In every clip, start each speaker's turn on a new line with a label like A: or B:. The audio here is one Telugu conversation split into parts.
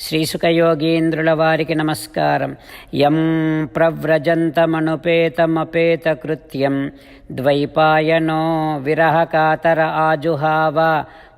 A: శ్రీసుఖయోగీంద్రుల వారికి నమస్కారం. యం ప్రవ్రజంతమనుపేతమపేతకృత్యం. ద్వైపాయనో విరహకాతర ఆజుహావ.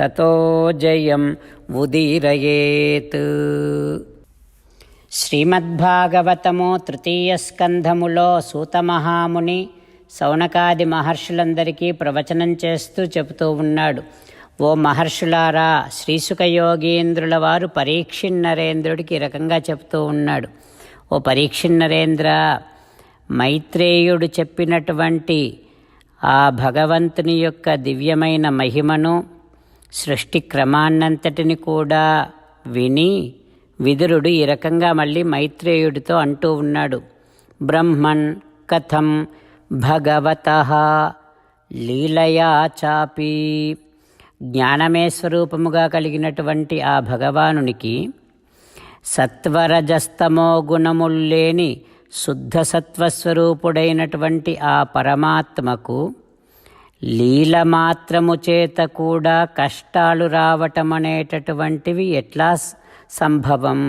A: తతో జయం ఉదీరయేత్. శ్రీమద్భాగవతము తృతీయ స్కంధములో సూతమహాముని సౌనకాది మహర్షులందరికీ ప్రవచనం చేస్తూ చెబుతూ ఉన్నాడు. ఓ మహర్షులారా శ్రీసుఖ యోగీంద్రుల వారు పరీక్షిన్నరేంద్రుడికి ఈ రకంగా చెబుతూ ఉన్నాడు. ఓ పరీక్షిన్నరేంద్ర మైత్రేయుడు చెప్పినటువంటి ఆ భగవంతుని యొక్క దివ్యమైన మహిమను సృష్టి క్రమాన్నంతటిని కూడా విని విదురుడు ఈ రకంగా మళ్ళీ మైత్రేయుడితో అంటూ ఉన్నాడు. బ్రహ్మన్ కథం భగవత లీలయా చాపి. జ్ఞానమే స్వరూపముగా కలిగినటువంటి ఆ భగవానునికి సత్వరజస్తమో గుణముల్లేని శుద్ధ సత్వస్వరూపుడైనటువంటి ఆ పరమాత్మకు లీల మాత్రము చేత కూడా కష్టాలు రావటం అనేటటువంటివి ఎట్లా సంభవం?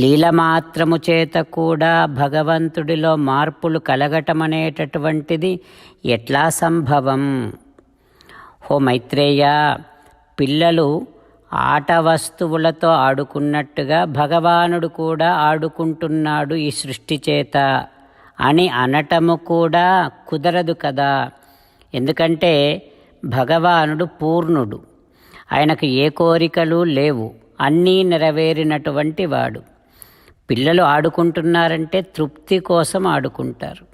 A: లీల మాత్రము చేత కూడా భగవంతుడిలో మార్పులు కలగటం అనేటటువంటిది ఎట్లా సంభవం? హో మైత్రేయ పిల్లలు ఆట వస్తువులతో ఆడుకున్నట్టుగా భగవానుడు కూడా ఆడుకుంటున్నాడు ఈ సృష్టి చేత అని అనటము కూడా కుదరదు కదా. ఎందుకంటే భగవానుడు పూర్ణుడు. ఆయనకు ఏ కోరికలు లేవు. అన్నీ నెరవేరినటువంటి వాడు. పిల్లలు ఆడుకుంటున్నారంటే తృప్తి కోసం ఆడుకుంటారు.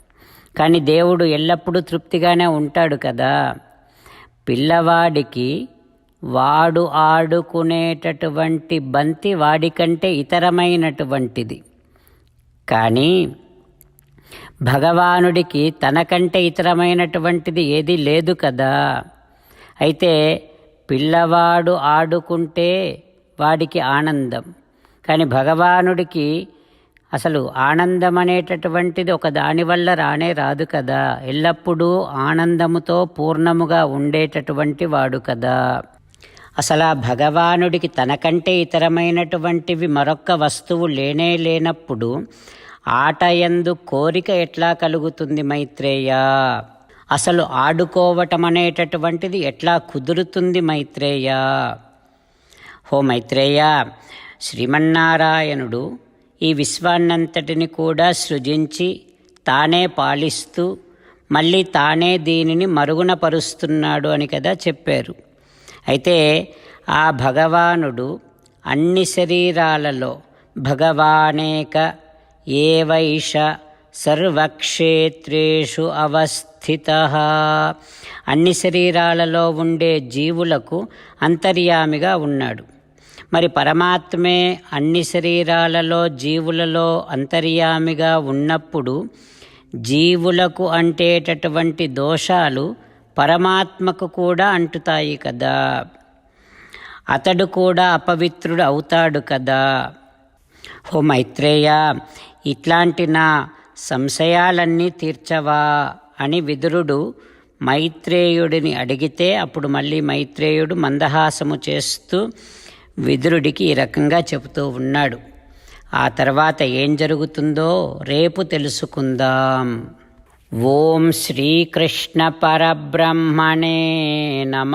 A: కానీ దేవుడు ఎల్లప్పుడూ తృప్తిగానే ఉంటాడు కదా. పిల్లవాడికి వాడు ఆడుకునేటటువంటి బంతి వాడికంటే ఇతరమైనటువంటిది. కానీ భగవానుడికి తనకంటే ఇతరమైనటువంటిది ఏది లేదు కదా. అయితే పిల్లవాడు ఆడుకుంటే వాడికి ఆనందం. కానీ భగవానుడికి అసలు ఆనందం అనేటటువంటిది ఒక దానివల్ల రానే రాదు కదా. ఎల్లప్పుడూ ఆనందముతో పూర్ణముగా ఉండేటటువంటి వాడు కదా. అసలు ఆ భగవానుడికి తనకంటే ఇతరమైనటువంటివి మరొక్క వస్తువు లేనే లేనప్పుడు ఆట ఎందు కోరిక ఎట్లా కలుగుతుంది మైత్రేయ? అసలు ఆడుకోవటం అనేటటువంటిది ఎట్లా కుదురుతుంది మైత్రేయ? హో మైత్రేయ శ్రీమన్నారాయణుడు ఈ విశ్వాన్నంతటిని కూడా సృజించి తానే పాలిస్తూ మళ్ళీ తానే దీనిని మరుగున పరుస్తున్నాడు అని కదా చెప్పారు. అయితే ఆ భగవానుడు అన్ని శరీరాలలో భగవానేక ఏవైష సర్వక్షేత్రేషు అవస్థిత. అన్ని శరీరాలలో ఉండే జీవులకు అంతర్యామిగా ఉన్నాడు. మరి పరమాత్మే అన్ని శరీరాలలో జీవులలో అంతర్యామిగా ఉన్నప్పుడు జీవులకు అంటేటటువంటి దోషాలు పరమాత్మకు కూడా అంటుతాయి కదా. అతడు కూడా అపవిత్రుడు అవుతాడు కదా. ఓ మైత్రేయ ఇట్లాంటి నా సంశయాలన్నీ తీర్చవా అని విదురుడు మైత్రేయుడిని అడిగితే అప్పుడు మళ్ళీ మైత్రేయుడు మందహాసము చేస్తూ విదురుడికి ఈ రకంగా చెబుతూ ఉన్నాడు. ఆ తర్వాత ఏం జరుగుతుందో రేపు తెలుసుకుందాం. ఓం శ్రీకృష్ణ పరబ్రహ్మణే నమ.